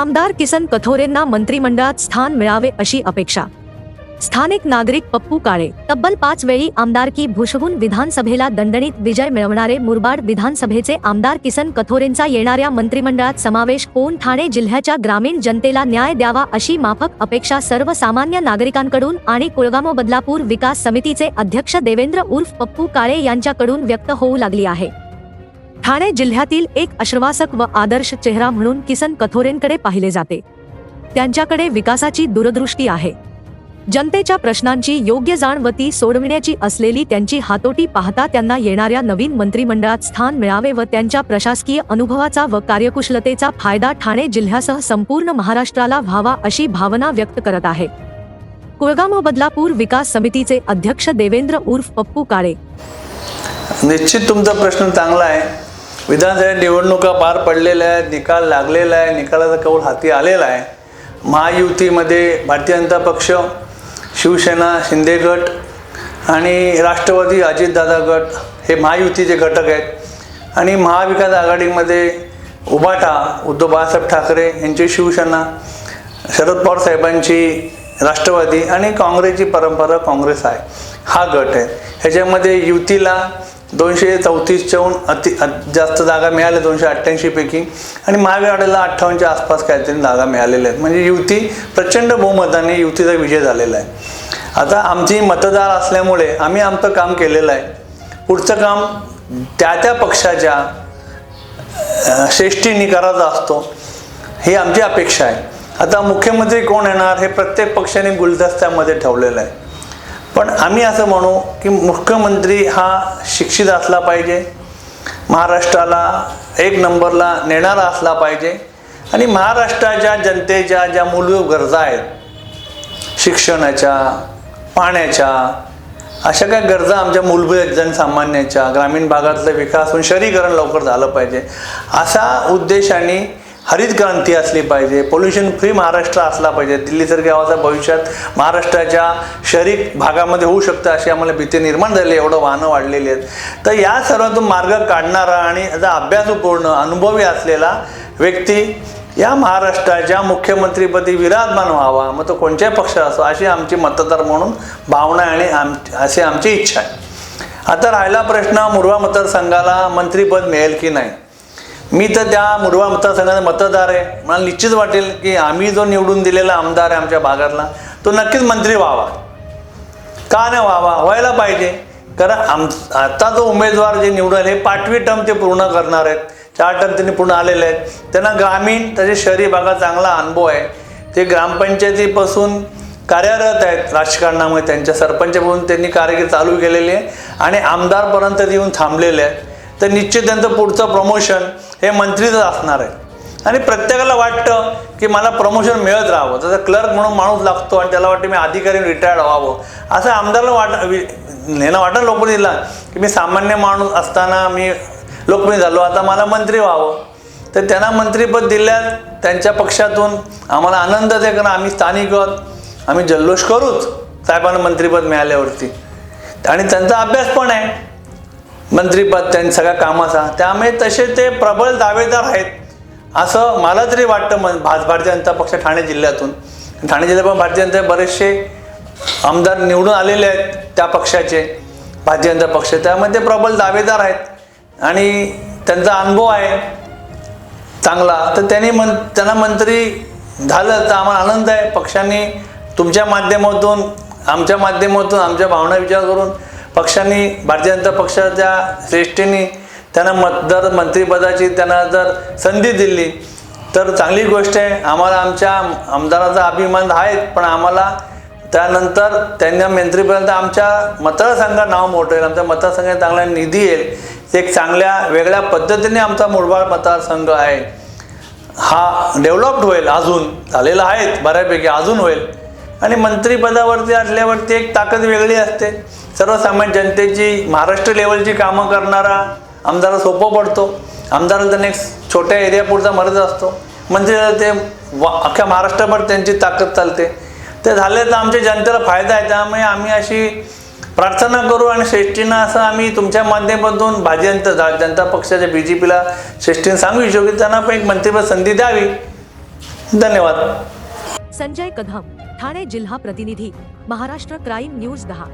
आमदार किसन कथोरेंना मंत्रिमंडळात स्थान मिळावे अशी अपेक्षा. स्थानिक नागरिक पप्पू काळे तब्बल पाच वेळी आमदारकी भूषवून विधानसभेला दणदणीत विजय मिळवणारे मुरबाड विधानसभेचे आमदार किसन कथोरेंचा येणाऱ्या मंत्रिमंडळात समावेश कोण ठाणे जिल्ह्याच्या ग्रामीण जनतेला न्याय द्यावा अशी माफक अपेक्षा सर्वसामान्य नागरिकांकडून आणि कुळगामो बदलापूर विकास समितीचे अध्यक्ष देवेंद्र उर्फ पप्पू काळे यांच्याकडून व्यक्त होऊ लागली आहे. ठाणे जिल्ह्यातील एक आश्वासक व आदर्श चेहरा म्हणून किसन कथोरेंकडे पाहिले जाते. त्यांच्याकडे विकासाची दूरदृष्टी आहे. जनतेच्या प्रश्नांची योग्य जाण व ती सोडविण्याची असलेली त्यांची हातोटी पाहता त्यांना येणाऱ्या नवीन मंत्रिमंडळात स्थान मिळावे व त्यांच्या प्रशासकीय अनुभवाचा व कार्यकुशलतेचा फायदा ठाणे जिल्ह्यासह संपूर्ण महाराष्ट्राला व्हावा अशी भावना व्यक्त करत आहे. कुळगामो बदलापूर विकास समितीचे अध्यक्ष देवेंद्र उर्फ पप्पू काळे. निश्चित तुमचा प्रश्न चांगला आहे. विधानसभा निवडणुका पार पडलेल्या आहेत निकाल लागलेला आहे निकालाचा कौल हाती आलेला आहे. महायुतीमध्ये भारतीय जनता पक्ष शिवसेना शिंदे गट आणि राष्ट्रवादी अजितदादा गट हे महायुतीचे घटक आहेत. आणि महाविकास आघाडीमध्ये उभाटा उद्धव बाळासाहेब ठाकरे यांची शिवसेना शरद पवार साहेबांची राष्ट्रवादी आणि काँग्रेसची परंपरा काँग्रेस आहे. हा गट आहे. ह्याच्यामध्ये युतीला दोनशे चौतीसच्याहून अति जास्त जागा मिळाल्या दोनशे अठ्ठ्याऐंशीपैकी. आणि महाविकास अठ्ठावन्नच्या आसपास काहीतरी जागा मिळालेल्या आहेत. म्हणजे युती प्रचंड बहुमताने युतीचा विजय झालेला आहे. आता आमची मतदार असल्यामुळे आम्ही आमचं काम केलेलं आहे. पुढचं काम त्या त्या पक्षाच्या अ, श्रेष्ठींनी करायचा असतो. ही आमची अपेक्षा आहे. आता मुख्यमंत्री कोण येणार हे प्रत्येक पक्षाने गुलदस्त्यामध्ये ठेवलेलं आहे. पण आम्ही असं म्हणू की मुख्यमंत्री हा शिक्षित असला पाहिजे महाराष्ट्राला एक नंबरला नेणारा असला पाहिजे आणि महाराष्ट्राच्या जनतेच्या ज्या मूलभूत गरजा आहेत शिक्षणाच्या पाण्याच्या अशा काही गरजा आमच्या मूलभूत जनसामान्याच्या ग्रामीण भागातलं विकास होऊन शहरीकरण लवकर झालं पाहिजे. असा उद्देशाने हरित क्रांती असली पाहिजे पोल्युशन फ्री महाराष्ट्र असला पाहिजे दिल्लीसारख्या गावाचा भविष्यात महाराष्ट्राच्या शहरी भागामध्ये होऊ शकतं अशी आम्हाला भीती निर्माण झाली एवढं वाहनं वाढलेली आहेत. तर या सर्वातून मार्ग काढणारा आणि याचा अभ्यासपूर्ण अनुभवी असलेला व्यक्ती या महाराष्ट्राच्या मुख्यमंत्रीपदी विराजमान व्हावा. मग तो कोणत्याही पक्षात असो अशी आमची मतदार म्हणून भावना आणि आम अशी आमची इच्छा आहे. आता राहिला प्रश्न मुरबा मतदारसंघाला मंत्रीपद मिळेल की नाही? मी तर त्या मुरबा मतदारसंघाचा मतदार आहे. मला निश्चित वाटेल की आम्ही जो निवडून दिलेला आमदार आहे आमच्या भागातला तो नक्कीच मंत्री व्हावा. का नाही व्हावा? व्हायला पाहिजे. कारण आम आता जो उमेदवार जे निवडून हे पाचवी टर्म ते पूर्ण करणार आहेत. चार टर्म त्यांनी पूर्ण आलेले आहेत. त्यांना ग्रामीण तसे शहरी भागात चांगला अनुभव आहे. ते ग्रामपंचायतीपासून कार्यरत आहेत राजकारणामुळे त्यांच्या सरपंचपासून त्यांनी कारकीर्द चालू केलेली आहे. आणि आमदारपर्यंत येऊन थांबलेले आहेत. तर निश्चित त्यांचं पुढचं प्रमोशन हे मंत्रीच असणार आहे. आणि प्रत्येकाला वाटतं की मला प्रमोशन मिळत राहावं. जसं क्लर्क म्हणून माणूस लागतो आणि त्याला वाटतं मी अधिकारी रिटायर्ड व्हावं. असं आमदारला वाट वि- नेणं वाटतं लोकप्रतिनिधीला की मी सामान्य माणूस असताना मी लोकप्रतिनिधी झालो. आता मला मंत्री व्हावं. तर त्यांना मंत्रीपद दिल्यास त्यांच्या पक्षातून आम्हाला आनंद आहे कारण आम्ही स्थानिक आहोत. आम्ही जल्लोष करूच साहेबांना मंत्रीपद मिळाल्यावरती. आणि त्यांचा अभ्यास पण आहे. मंत्रीपद त्यांनी सगळ्या कामाचा. त्यामुळे तसे ते प्रबळ दावेदार आहेत असं मला तरी वाटतं मग भारतीय जनता पक्ष ठाणे जिल्ह्यातून. ठाणे जिल्ह्यात पण भारतीय जनता बरेचसे आमदार निवडून आलेले आहेत त्या पक्षाचे भारतीय जनता पक्ष. त्यामध्ये ते प्रबळ दावेदार आहेत आणि त्यांचा अनुभव आहे चांगला. तर त्यांनी मन त्यांना मंत्री झालं तर आम्हाला आनंद आहे. पक्षाने तुमच्या माध्यमातून आमच्या माध्यमातून आमच्या भावना विचार करून पक्षांनी भारतीय जनता पक्षाच्या श्रेष्ठींनी त्यांना मत जर मंत्रिपदाची त्यांना जर संधी दिली तर चांगली गोष्ट आहे. आम्हाला आमच्या आमदाराचा अभिमान आहे पण आम्हाला त्यानंतर त्यांना मंत्रीपर्यंत आमच्या मतदारसंघात नाव मोठं येईल. आमच्या मतदारसंघात चांगला निधी येईल. एक चांगल्या वेगळ्या पद्धतीने आमचा मुरबाड मतदारसंघ आहे. हा डेव्हलप्ड होईल अजून. झालेला आहेत बऱ्यापैकी अजून होईल. आणि मंत्रिपदावरती असल्यावरती एक ताकद वेगळी असते. सर्वसामान्य जनतेची महाराष्ट्र लेवलची कामं करणारा आमदार सोपं पडतो. आमदाराला त्यांना एक छोट्या एरियापुरता मरत असतो. म्हणजे ते वा अख्ख्या महाराष्ट्रभर त्यांची ताकद चालते. ते झाले तर आमच्या जनतेला फायदा आहे. त्यामुळे आम्ही अशी प्रार्थना करू आणि श्रेष्ठींना असं आम्ही तुमच्या माध्यमातून भारतीय जनता पक्षाच्या बी जे पीला श्रेष्ठींना सांगू इच्छितो की त्यांना पण एक मंत्रिपद संधी द्यावी. धन्यवाद. संजय कदम. ठाणे जिल्हा प्रतिनिधी महाराष्ट्र क्राईम न्यूज दहा.